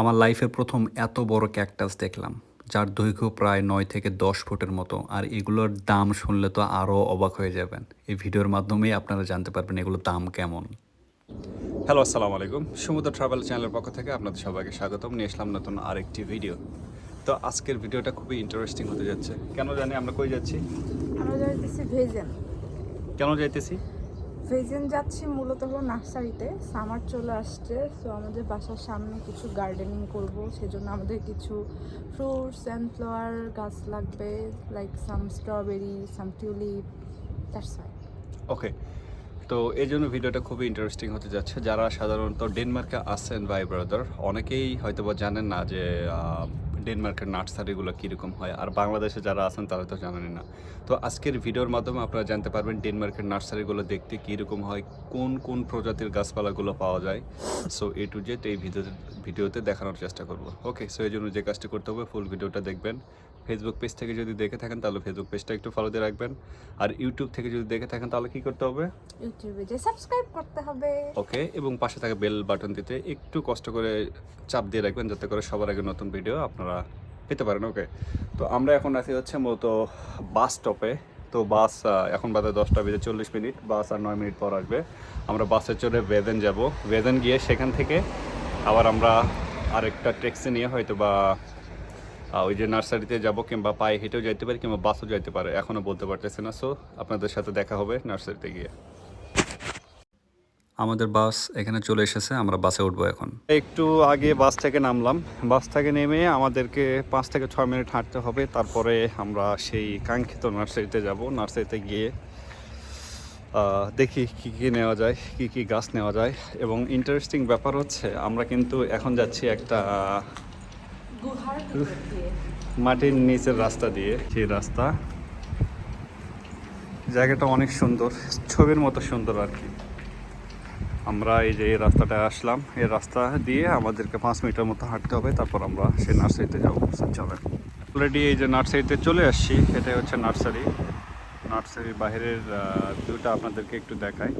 আমার লাইফের প্রথম এত বড় ক্যাকটাস দেখলাম যার দৈর্ঘ্য প্রায় নয় থেকে দশ ফুটের মতো। আর এগুলোর দাম শুনলে তো আরও অবাক হয়ে যাবেন। এই ভিডিওর মাধ্যমেই আপনারা জানতে পারবেন এগুলোর দাম কেমন। হ্যালো আসসালামু আলাইকুম। সমুদ্র ট্রাভেল চ্যানেলের পক্ষ থেকে আপনাদের সবাইকে স্বাগতম। নিয়ে আসলাম নতুন আরেকটি ভিডিও। তো আজকের ভিডিওটা খুবই ইন্টারেস্টিং হতে যাচ্ছে। কেন জানি আমরা কই যাচ্ছি? আমরা যাইতেছি কেন যাইতেছি? ভেজেন যাচ্ছি মূলত হলো নার্সারিতে। সামার চলে আসছে সো আমাদের বাসার সামনে কিছু গার্ডেনিং করব। সেজন্য আমাদের কিছু ফ্রুটস অ্যান্ড ফ্লাওয়ার গাছ লাগবে like some strawberry some tulip that's okay তো এই জন্য ভিডিওটা খুবই ইন্টারেস্টিং হতে যাচ্ছে। যারা সাধারণত ডেনমার্কে আসেন ভাই ব্রাদার অনেকেই হয়তো বা জানেন না যে ডেনমার্কের নার্সারিগুলো কীরকম হয়? আর বাংলাদেশে যারা আছেন তারা তো জানেন না। তো আজকের ভিডিওর মাধ্যমে আপনারা জানতে পারবেন ডেনমার্কের নার্সারিগুলো দেখতে কীরকম হয়, কোন কোন প্রজাতির গাছপালাগুলো পাওয়া যায়। সো এ টু জেড এই ভিডিও ভিডিওতে দেখানোর চেষ্টা করব। ওকে সো এই জন্য যে কাজটি করতে হবে ফুল ভিডিওটা দেখবেন। ফেসবুক পেজ থেকে যদি দেখে থাকেন তাহলে ফেসবুক পেজটা একটু ফলো দিয়ে রাখবেন। আর ইউটিউব থেকে যদি দেখে থাকেন তাহলে কী করতে হবে? ইউটিউবে যে সাবস্ক্রাইব করতে হবে। ওকে এবং পাশে থাকা বেল বাটন দিতে একটু কষ্ট করে চাপ দিয়ে রাখবেন যাতে করে সবার আগে নতুন ভিডিও আপনারা পেতে পারেন ওকে? তো আমরা এখন আছি হচ্ছে মূলত বাস স্টপে তো বাস এখন বাজে দশটা বেজে চল্লিশ মিনিট বাস আর নয় মিনিট পর আসবে। আমরা বাসে চড়ে বেদেন যাব। বেদেন গিয়ে সেখান থেকে আবার আমরা আরেকটা ট্যাক্সি নিয়ে হয়তো বা ওই যে নার্সারিতে যাব কিংবা পায়ে হেঁটেও যাইতে পারি কিংবা বাসও যাইতে পারে এখনও বলতে পারতেছে না। সো আপনাদের সাথে দেখা হবে নার্সারিতে গিয়ে। আমাদের বাস এখানে চলে এসেছে আমরা বাসে উঠবো এখন। একটু আগে বাস থেকে নামলাম। বাস থেকে নেমে আমাদেরকে পাঁচ থেকে ছয় মিনিট হাঁটতে হবে। তারপরে আমরা সেই কাঙ্ক্ষিত নার্সারিতে যাব। নার্সারিতে গিয়ে দেখি কি কি নেওয়া যায় কি কি গাছ নেওয়া যায়। এবং ইন্টারেস্টিং ব্যাপার হচ্ছে আমরা কিন্তু এখন যাচ্ছি একটা মাটির নিচের রাস্তা দিয়ে সেই রাস্তা। জায়গাটা অনেক সুন্দর, ছবির মতো সুন্দর আর কি। আমরা এই যে এই রাস্তাটা আসলাম, এই রাস্তা দিয়ে আমাদেরকে পাঁচ মিনিটের মতো হাঁটতে হবে, তারপর আমরা সেই নার্সারিতে যাব চলেন। অলরেডি এই যে নার্সারিতে চলে আসছি, এটাই হচ্ছে নার্সারি। নার্সারির বাইরের ভিউটা আপনাদেরকে একটু দেখাই।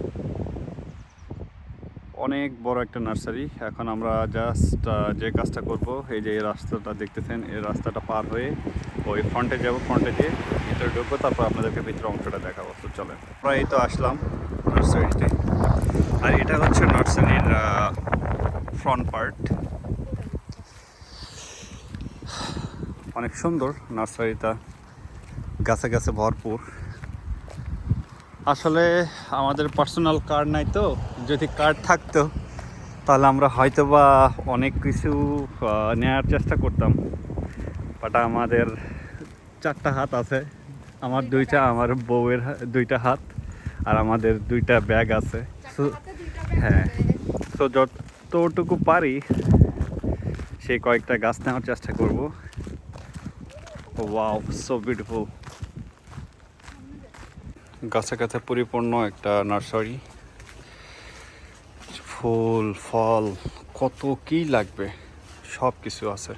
অনেক বড় একটা নার্সারি। এখন আমরা জাস্ট যে কাজটা করব, এই যে এই রাস্তাটা দেখতেছেন, এই রাস্তাটা পার হয়ে ওই ফ্রন্টে যাব ফ্রন্টে গিয়ে ভিতরে ঢুকবো, তারপর আপনাদেরকে ভিতরে অংশটা দেখাবো। তো চলেন প্রায় তো আসলাম নার্সারিতে। আর এটা হচ্ছে নার্সারির ফ্রন্ট পার্ট অনেক সুন্দর নার্সারিটা, গাছে গাছে ভরপুর। আসলে আমাদের পার্সোনাল কার নাই তো। যদি কার্ড থাকতো তাহলে আমরা হয়তো বা অনেক কিছু নেওয়ার চেষ্টা করতাম। বাট আমাদের চারটা হাত আছে। আমার দুইটা আমার বউয়ের দুইটা হাত আর আমাদের দুইটা ব্যাগ আছে। হ্যাঁ। তো যতটুকু পারি সেই কয়েকটা গাছ নেওয়ার চেষ্টা করব। ওয়াও সো বিউটিফুল গাছে গাছে পরিপূর্ণ একটা নার্সারি। ফুল, ফল, কত কি লাগবে সব কিছু আছে।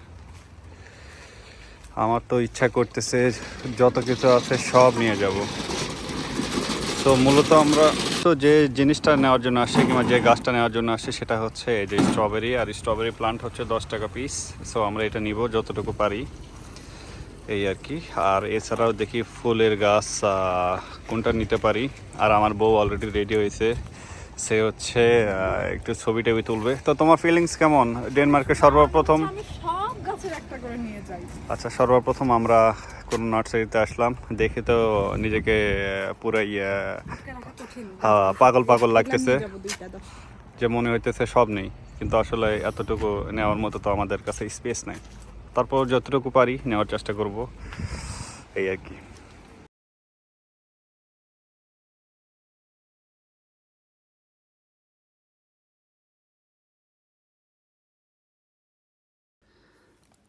আমার তো ইচ্ছা করতেছে যত কিছু আছে সব নিয়ে যাব। তো মূলত আমরা তো যে জিনিসটা নেওয়ার জন্য আসি কিংবা যে গাছটা নেওয়ার জন্য আসি সেটা হচ্ছে যে স্ট্রবেরি আর স্ট্রবেরি প্লান্ট হচ্ছে দশ টাকা পিস সো আমরা এটা নিব যতটুকু পারি। এই আর কি। আর এছাড়াও দেখি ফুলের গাছ কোনটা নিতে পারি? আর আমার বউ অলরেডি রেডি হয়েছে। সে হচ্ছে একটু ছবি টবি তুলবে। তো তোমার ফিলিংস কেমন? ডেনমার্কে সর্বপ্রথম? যাই। আচ্ছা সর্বপ্রথম আমরা কোন নার্সারিতে আসলাম। দেখে তো নিজেকে আহ, পুরো ইয়ে হ্যাঁ, পাগল পাগল লাগতেছে। যে মনে হইতেছে সব নেই। কিন্তু আসলে এতটুকু নেওয়ার মতো তো আমাদের কাছে স্পেস নাই। তারপর যতটুকু পারি নেওয়ার চেষ্টা করব। এই আর কি।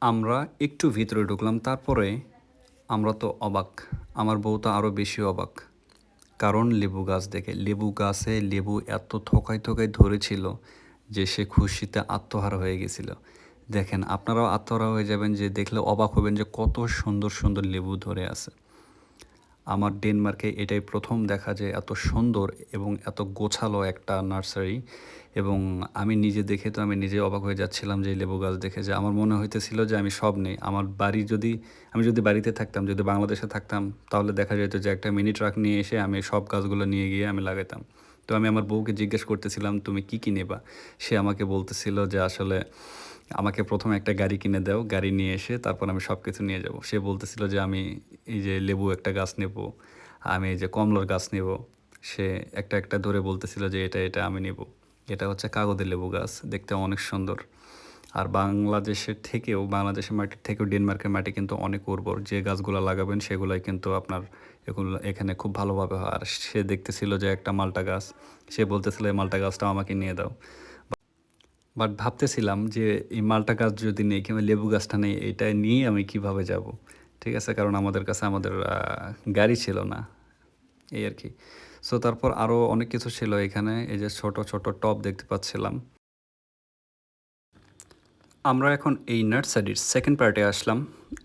আমরা একটু ভিতরে ঢুকলাম, তারপরে আমরা তো অবাক। আমার বউ তো আরও বেশি অবাক। কারণ লেবু গাছ দেখে, লেবু গাছে লেবু এত থকায় থকায় ধরেছিল যে সে খুশিতে আত্মহারা হয়ে গেছিল। দেখেন, আপনারাও আত্মহারা হয়ে যাবেন যে দেখলে অবাক হবেন যে কত সুন্দর সুন্দর লেবু ধরে আছে। আমার ডেনমার্কে এটাই প্রথম দেখা যে এত সুন্দর এবং এত গোছালো একটা নার্সারি এবং আমি নিজে দেখে তো আমি নিজে অবাক হয়ে যাচ্ছিলাম যে লেবু গাছ দেখে যে আমার মনে হইতেছিল যে আমি সব নেই। আমার বাড়ি যদি, আমি যদি বাড়িতে থাকতাম, যদি বাংলাদেশে থাকতাম, তাহলে দেখা যেত যে একটা মিনি ট্রাক নিয়ে এসে আমি সব গাছগুলো নিয়ে গিয়ে আমি লাগাতাম তো আমি আমার বউকে জিজ্ঞেস করতেছিলাম, তুমি কি কি নেবা সে আমাকে বলতেছিল যে আসলে আমাকে প্রথমে একটা গাড়ি কিনে দাও, গাড়ি নিয়ে এসে তারপর আমি সব কিছু নিয়ে যাব। সে বলতেছিল যে, আমি এই যে লেবু একটা গাছ নেব, আমি এই যে কমলার গাছ নেব। সে একটা একটা ধরে বলতেছিল যে, এটা এটা আমি নেব। এটা হচ্ছে কাগজের লেবু গাছ, দেখতে অনেক সুন্দর। আর বাংলাদেশের থেকেও, বাংলাদেশের মাটির থেকেও ডেনমার্কের মাটি কিন্তু অনেক উর্বর। যে গাছগুলো লাগাবেন, সেগুলোই কিন্তু আপনার এগুলো, এখানে খুব ভালোভাবে হয়। আর সে দেখতেছিল যে, একটা মালটা গাছ। সে বলতেছিল, এই মালটা গাছটা আমাকে নিয়ে দাও। বাট ভাবতেছিলাম যে এই মালটা গাছ যদি নেই, কিংবা লেবু গাছটা নেই এটা নিয়ে আমি কীভাবে যাব? ঠিক আছে? কারণ আমাদের কাছে আমাদের গাড়ি ছিল না। এই আর কি। সো তারপর আরও অনেক কিছু ছিল এখানে। এই যে ছোট ছোট টপ দেখতে পাচ্ছিলাম। আমরা এখন এই নার্সারির সেকেন্ড পার্টে আসলাম।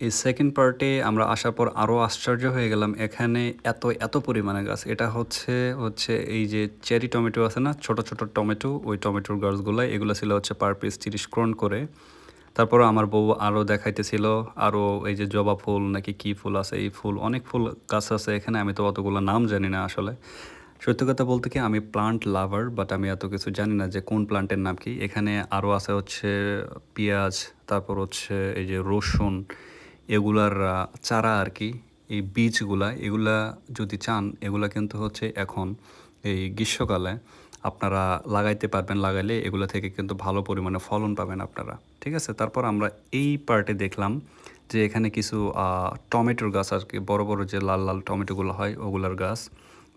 এই সেকেন্ড পার্টে আমরা আসার পর আরও আশ্চর্য হয়ে গেলাম, এখানে এত এত পরিমাণে গাছ। এটা হচ্ছে হচ্ছে এই যে চেরি টমেটো আছে না, ছোট ছোট টমেটো ওই টমেটোর গাছগুলো এগুলো ছিল হচ্ছে পার পিস তিরিশ ক্রোন করে। তারপর আমার বউ আরও দেখাইতেছিল আরও এই যে জবা ফুল, নাকি কি ফুল আছে, এই ফুল, অনেক ফুল গাছ আছে এখানে, আমি তো অতগুলো নাম জানি না আসলে। সত্যি কথা বলতে কি, আমি প্লান্ট লাভার বাট আমি এত কিছু জানি না যে কোন প্লান্টের নাম কি। এখানে আরও আছে হচ্ছে পেঁয়াজ, তারপর হচ্ছে এই যে রসুন এগুলার চারা আর কি এই বীজগুলা, এগুলা যদি চান, এগুলা কিন্তু হচ্ছে এখন এই গ্রীষ্মকালে আপনারা লাগাইতে পারবেন, লাগাইলে এগুলো থেকে কিন্তু ভালো পরিমাণে ফলন পাবেন আপনারা, ঠিক আছে? তারপর আমরা এই পার্টে দেখলাম যে এখানে কিছু টমেটোর গাছ আর কি বড়ো বড়ো যে লাল লাল টমেটোগুলো হয়, ওগুলার গাছ।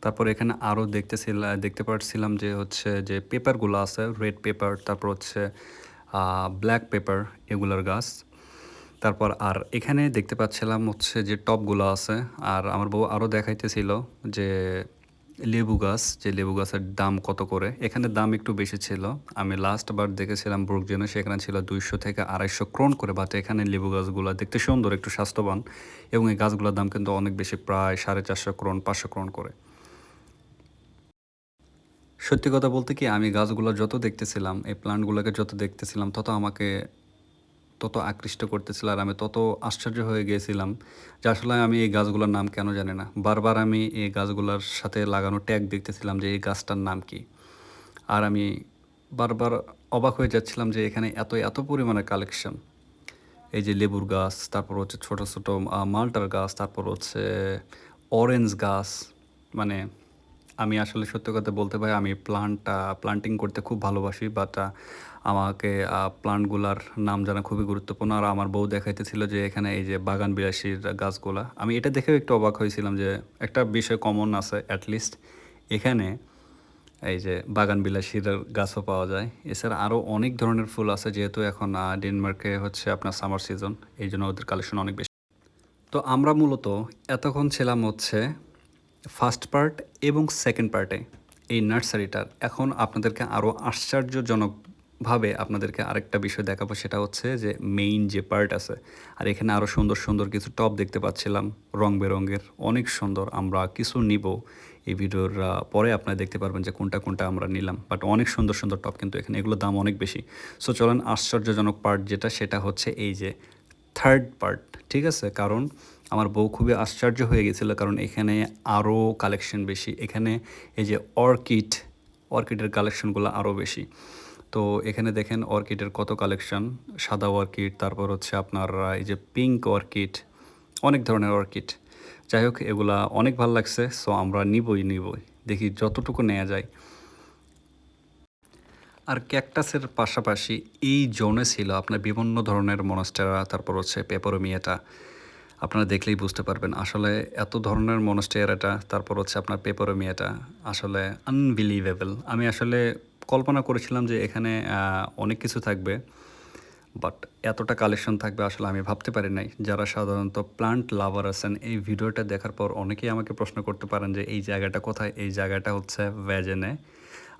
তারপর এখানে আরও দেখতেছিলাম দেখতে পাচ্ছিলাম যে হচ্ছে যে পেপারগুলো আছে, রেড পেপার, তারপর হচ্ছে ব্ল্যাক পেপার, এগুলার গাছ। তারপর আর এখানে দেখতে পাচ্ছিলাম হচ্ছে যে টপগুলো আছে, আর আমার বউ আরও দেখাইতেছিল যে লেবু গাছ, যে লেবু গাছের দাম কত করে। এখানে দাম একটু বেশি ছিল। আমি লাস্ট বার দেখেছিলাম ব্রুকজেনে, সেখানে ছিল দুইশো থেকে আড়াইশো ক্রোন করে বাট এখানে লেবু গাছগুলো দেখতে সুন্দর, একটু স্বাস্থ্যবান, এবং এই গাছগুলোর দাম কিন্তু অনেক বেশি, প্রায় সাড়ে চারশো ক্রোন পাঁচশো ক্রোন করে। সত্যি কথা বলতে কি, আমি গাছগুলো যত দেখতেছিলাম, এই প্লান্টগুলোকে যত দেখতেছিলাম, তত আমাকে তত আকৃষ্ট করতেছিল আর আমি তত আশ্চর্য হয়ে গিয়েছিলাম যে আসলে আমি এই গাছগুলোর নাম কেন জানি না। বারবার আমি এই গাছগুলোর সাথে লাগানো ট্যাগ দেখতেছিলাম যে এই গাছটার নাম কি। আর আমি বারবার অবাক হয়ে যাচ্ছিলাম যে এখানে এত এত পরিমাণে কালেকশন এই যে লেবুর গাছ, তারপর হচ্ছে ছোট ছোট মালটার গাছ, তারপর হচ্ছে অরেঞ্জ গাছ। মানে আমি আসলে সত্য কথা বলতে পারি আমি প্লান্টটা প্লান্টিং করতে খুব ভালোবাসি বাট আমাকে প্লান্টগুলার নাম জানা খুবই গুরুত্বপূর্ণ। আর আমার বউ দেখাইতেছিল যে এখানে এই যে বাগান বিলাসীর গাছগুলা। আমি এটা দেখেও একটু অবাক হয়েছিলাম যে একটা বিষয় কমন আছে অ্যাটলিস্ট এখানে এই যে বাগান বিলাসীর গাছও পাওয়া যায়। এছাড়া আরও অনেক ধরনের ফুল আছে যেহেতু এখন ডেনমার্কে হচ্ছে আপনার সামার সিজন এই জন্য ওদের কালেকশন অনেক বেশি। তো আমরা মূলত এতক্ষণ ছিলাম হচ্ছে ফার্স্ট পার্ট এবং সেকেন্ড পার্টে এই নার্সারিটার এখন আপনাদেরকে আরও আশ্চর্যজনকভাবে আপনাদেরকে আরেকটা বিষয় দেখাবো, সেটা হচ্ছে যে মেইন যে পার্ট আছে, আর এখানে আরও সুন্দর সুন্দর কিছু টপ দেখতে পাচ্ছিলাম, রং বেরঙের, অনেক সুন্দর। আমরা কিছু নিব, এই ভিডিওর পরে আপনারা দেখতে পারবেন যে কোনটা কোনটা আমরা নিলাম বাট অনেক সুন্দর সুন্দর টপ কিন্তু এখানে, এগুলোর দাম অনেক বেশি। সো চলেন, আশ্চর্যজনক পার্ট যেটা, সেটা হচ্ছে এই যে থার্ড পার্ট ঠিক আছে? কারণ আমার বউ খুবই আশ্চর্য হয়ে গেছিল, কারণ এখানে আরও কালেকশন বেশি, এখানে এই যে অর্কিড অর্কিডের কালেকশনগুলো আরও বেশি। তো এখানে দেখেন অর্কিডের কত কালেকশন সাদা অর্কিড, তারপর হচ্ছে আপনার এই যে পিঙ্ক অর্কিড, অনেক ধরনের অর্কিড। যাই হোক, এগুলা অনেক ভালো লাগছে সো আমরা নিবই নিবই। দেখি যতটুকু নেওয়া যায়। আর ক্যাকটাসের পাশাপাশি এই জোনে ছিল আপনার বিভিন্ন ধরনের মনস্টেরা তারপর হচ্ছে পেপারোমিয়াটা আপনারা দেখলেই বুঝতে পারবেন, আসলে এত ধরনের মনস্টেরাটা তারপর হচ্ছে আপনার পেপারোমিয়াটা আসলে আনবিলিভেবল আমি আসলে কল্পনা করেছিলাম যে এখানে অনেক কিছু থাকবে, বাট এতটা কালেকশন থাকবে আসলে আমি ভাবতে পারি নাই। যারা সাধারণত প্লান্ট লাভার আছেন এই ভিডিওটা দেখার পর অনেকেই আমাকে প্রশ্ন করতে পারেন যে এই জায়গাটা কোথায়? এই জায়গাটা হচ্ছে ভ্যাজেনে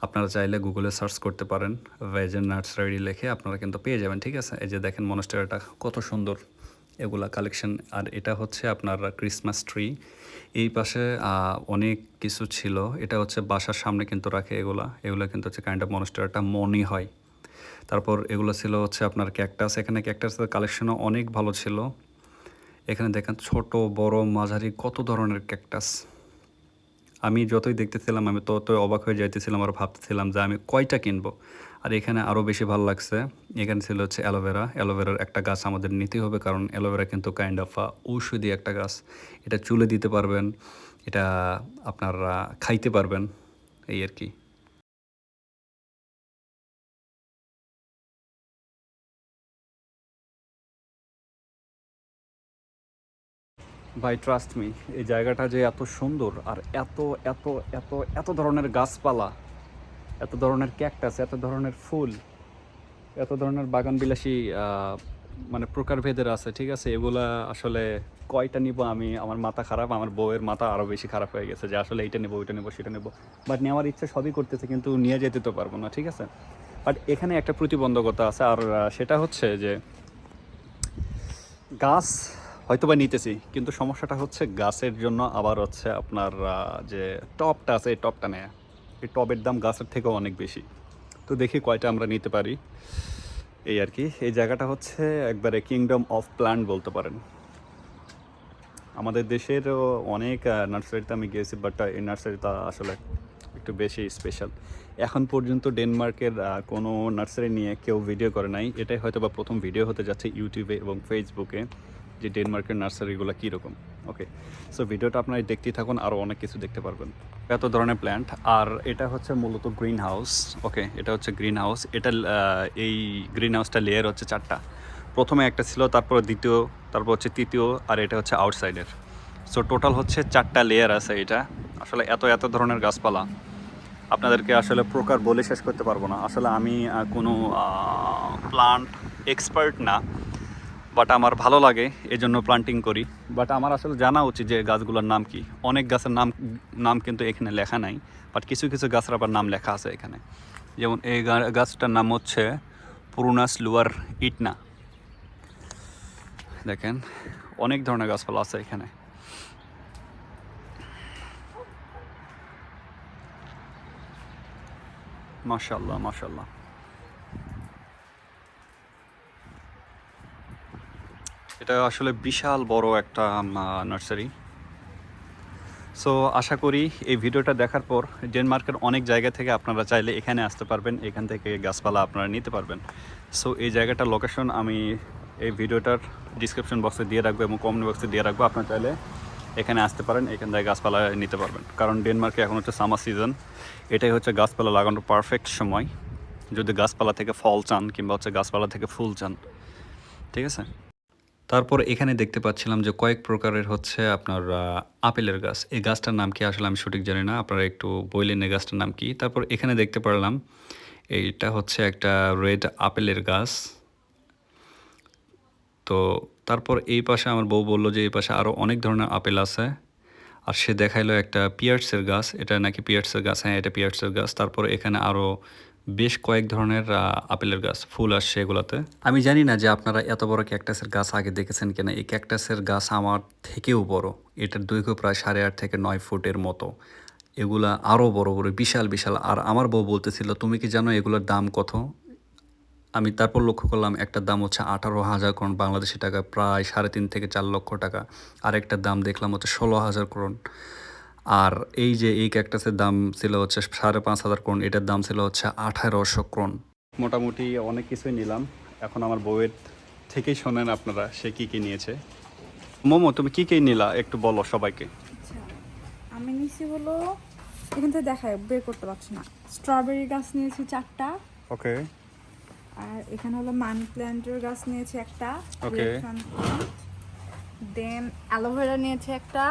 আপনারা চাইলে গুগলে সার্চ করতে পারেন। ভ্যাজেন নার্সারি লিখে আপনারা কিন্তু পেয়ে যাবেন, ঠিক আছে? এই যে দেখেন মনস্টারিটা কত সুন্দর। এগুলা কালেকশন আর এটা হচ্ছে আপনার ক্রিসমাস ট্রি এই পাশে অনেক কিছু ছিল। এটা হচ্ছে বাসার সামনে কিন্তু রাখে এগুলা। এগুলো কিন্তু হচ্ছে কাইন্ড অফ মনস্টার একটা মনি হয়। তারপর এগুলো ছিল হচ্ছে আপনার ক্যাকটাস এখানে ক্যাকটাসের কালেকশনও অনেক ভালো ছিল। এখানে দেখেন ছোট, বড়, মাঝারি, কত ধরনের ক্যাকটাস আমি যতই দেখতেছিলাম, আমি ততই অবাক হয়ে যাইতেছিলাম আর ভাবতেছিলাম যে আমি কয়টা কিনবো। আর এখানে আরও বেশি ভালো লাগছে। এখানে ছিল হচ্ছে অ্যালোভেরা। অ্যালোভেরার একটা গাছ আমাদের নিতেই হবে কারণ অ্যালোভেরা কিন্তু কাইন্ড অফ ঔষধি একটা গাছ। এটা চুলে দিতে পারবেন, এটা আপনারা খাইতে পারবেন, এই আর কি। ভাই ট্রাস্ট মি এই জায়গাটা যে এত সুন্দর আর এত এত এত এত ধরনের গাছপালা এত ধরনের ক্যাকটাস এত ধরনের ফুল এত ধরনের বাগান বিলাসী আহ, মানে প্রকারভেদের আছে ঠিক আছে? এগুলা আসলে কয়টা নিব আমি? আমার মাথা খারাপ আমার বউয়ের মাথা আরও বেশি খারাপ হয়ে গেছে যে আসলে এইটা নেব ওইটা নেব সেটা নেব। বাট নেওয়ার ইচ্ছা সবই করতেছে কিন্তু নিয়ে যেতে তো পারব না ঠিক আছে? বাট এখানে একটা প্রতিবন্ধকতা আছে আর সেটা হচ্ছে যে গাছ হয়তো বা নিতেছি, কিন্তু সমস্যাটা হচ্ছে গাছের জন্য আবার হচ্ছে আপনার যে টপটা আছে এই টপটা নেয়। এই টবের দাম গাছের থেকেও অনেক বেশি। তো দেখি কয়টা আমরা নিতে পারি। এই আর কি। এই জায়গাটা হচ্ছে একবারে কিংডম অফ প্ল্যান্ট বলতে পারেন। আমাদের দেশেরও অনেক নার্সারিতে আমি গিয়েছি বাট এই নার্সারিটা আসলে একটু বেশি স্পেশাল এখন পর্যন্ত ডেনমার্কের কোনো নার্সারি নিয়ে কেউ ভিডিও করে নাই। এটাই হয়তো বা প্রথম ভিডিও হতে যাচ্ছে ইউটিউবে এবং ফেসবুকে যে ডেনমার্কের নার্সারিগুলো কীরকম ওকে সো ভিডিওটা আপনারা দেখতেই থাকুন আরও অনেক কিছু দেখতে পারবেন। এত ধরনের প্ল্যান্ট আর এটা হচ্ছে মূলত গ্রিন হাউস ওকে এটা হচ্ছে গ্রিন হাউস এটা এই গ্রিন হাউসটা লেয়ার হচ্ছে চারটা। প্রথমে একটা ছিল, তারপর দ্বিতীয়, তারপর হচ্ছে তৃতীয়, আর এটা হচ্ছে আউটসাইডের সো টোটাল হচ্ছে চারটা লেয়ার আছে এটা। আসলে এত এত ধরনের গাছপালা। আপনাদেরকে আসলে প্রকার বলে শেষ করতে পারব না। আসলে আমি কোনো প্লান্ট এক্সপার্ট না। বাট আমার ভালো লাগে এই জন্য প্লান্টিং করি। বাট আমার আসলে জানা উচিত যে গাছগুলোর নাম কি। অনেক গাছের নাম নাম কিন্তু এখানে লেখা নাই বাট কিছু কিছু গাছের আবার নাম লেখা আছে এখানে। যেমন এই গাছটার নাম হচ্ছে পুরুনাস লুয়ার ইটনা। দেখেন, অনেক ধরনের গাছপালা আছে এখানে। মাশাল্লাহ মাশাল্লাহ এটা আসলে বিশাল বড় একটা নার্সারি সো আশা করি এই ভিডিওটা দেখার পর ডেনমার্কের অনেক জায়গা থেকে আপনারা চাইলে এখানে আসতে পারবেন, এখান থেকে গাছপালা আপনারা নিতে পারবেন। সো এই জায়গাটার লোকেশন আমি এই ভিডিওটার ডিসক্রিপশন বক্সে দিয়ে রাখব এবং কমেন্ট বক্সে দিয়ে রাখব। আপনারা চাইলে এখানে আসতে পারেন, এখান থেকে গাছপালা নিতে পারবেন। কারণ ডেনমার্কে এখন হচ্ছে সামার সিজন এটাই হচ্ছে গাছপালা লাগানোর পারফেক্ট সময়। যদি গাছপালা থেকে ফল চান কিংবা হচ্ছে গাছপালা থেকে ফুল চান, ঠিক আছে? তারপর এখানে দেখতে পাচ্ছিলাম যে কয়েক প্রকারের হচ্ছে আপনার আপেলের গাছ। এই গাছটার নাম কি আসলে আমি সঠিক জানি না, আপনারা একটু বললেন এই গাছটার নাম কি। তারপর এখানে দেখতে পারলাম, এইটা হচ্ছে একটা রেড আপেলের গাছ। তো তারপর এই পাশে আমার বউ বলল যে এই পাশে আরও অনেক ধরনের আপেল আছে। আর সে দেখাইলো একটা পিয়ার্সের গাছ, এটা নাকি পিয়ার্সের গাছ? হ্যাঁ এটা পিয়ার্সের গাছ। তারপর এখানে আরও বেশ কয়েক ধরনের আপেলের গাছ, ফুল আসছে এগুলাতে। আমি জানি না যে আপনারা এত বড় ক্যাকটাসের গাছ আগে দেখেছেন কিনা। এই ক্যাকটাসের গাছ আমার থেকেও বড়। এটার দৈর্ঘ্য প্রায় সাড়ে আট থেকে নয় ফুটের মতো। এগুলা আরও বড় বড়, বিশাল বিশাল। আর আমার বউ বলতেছিল, তুমি কি জানো এগুলোর দাম কত? আমি তারপর লক্ষ্য করলাম, একটা দাম হচ্ছে আঠারো হাজার করোন, বাংলাদেশি টাকা, প্রায় সাড়ে তিন থেকে চার লক্ষ টাকা। আর একটার দাম দেখলাম হচ্ছে ষোলো হাজার করোন। আর এই যে এই ক্যাকটাসের দাম ছিল হচ্ছে সাড়ে পাঁচ হাজার করোন এটার দাম ছিল হচ্ছে আঠারোশো ক্রোন মোটামুটি অনেক কিছুই নিলাম। এখন আমার বউয়ের থেকেই শোনেন আপনারা সে কী কী নিয়েছে। মোমো তুমি কী কী নিলা একটু বলো সবাইকে। আচ্ছা আমি নিছি হলো এখান থেকে দেখায় বের করতে পারছি না। স্ট্রবেরি গাছ নিয়েছি চারটা। ওকে। আর এখানে হলো মানি প্ল্যান্টের গাছ নিয়েছি একটা ওকে। দেন অ্যালোভেরা নিয়েছি একটা।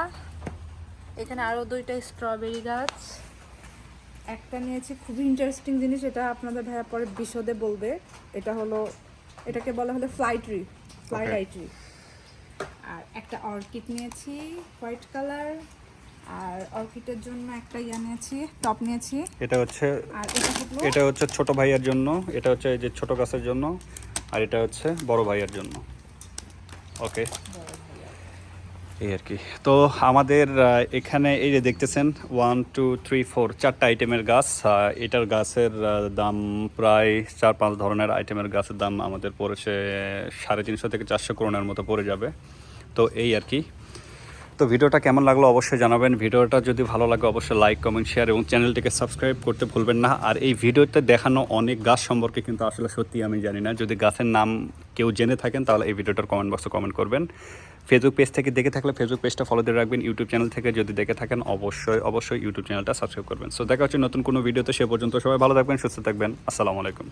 এখানে আরও দুইটা স্ট্রবেরি গাছ। একটা নিয়েছি খুবই ইন্টারেস্টিং জিনিস এটা আপনাদের ভাইয়া পরে বিশদে বলবে। এটা হলো এটাকে বলা হলো fly tree fly. I tree আর একটা অর্কিড নিয়েছি হোয়াইট কালার আর অর্কিডের জন্য একটা ইয়া নিয়েছি টপ নিয়েছি। এটা হচ্ছে আর এটা হলো এটা হচ্ছে ছোট ভাইয়ের জন্য এটা হচ্ছে এই যে ছোট গাছের জন্য আর এটা হচ্ছে বড় ভাইয়ের জন্য। ওকে এই আর কি। তো আমাদের এখানে এই যে দেখতেছেন ওয়ান টু থ্রি ফোর চারটা আইটেমের গাছ। এটার গাছের দাম প্রায় চার, পাঁচ ধরনের আইটেমের গাছের দাম আমাদের পড়েছে সাড়ে তিনশো থেকে চারশো করোনার মতো পড়ে যাবে। তো এই আর কি। তো ভিডিওটা কেমন লাগল অবশ্যই জানাবেন। ভিডিওটা যদি ভালো লাগে অবশ্যই লাইক কমেন্ট শেয়ার এবং চ্যানেলটিকে সাবস্ক্রাইব করতে ভুলবেন না। আর এই ভিডিওতে দেখানো অনেক গাছ সম্পর্কে কিন্তু আসলে সত্যি আমি জানি না। যদি গাছের নাম কেউ জেনে থাকেন তাহলে এই ভিডিওটার কমেন্ট বক্সে কমেন্ট করবেন। ফেসবুক পেজ থেকে দেখে থাকলে ফেসবুক পেজটা ফলো দিয়ে রাখবেন। ইউটিউব চ্যানেল থেকে যদি দেখে থাকেন, অবশ্যই অবশ্যই ইউটিউব চ্যানেলটা সাবস্ক্রাইব করবেন। সো দেখা হচ্ছে নতুন কোনো ভিডিওতে সে পর্যন্ত সবাই ভালো থাকবেন, সুস্থ থাকবেন। আসসালামু আলাইকুম।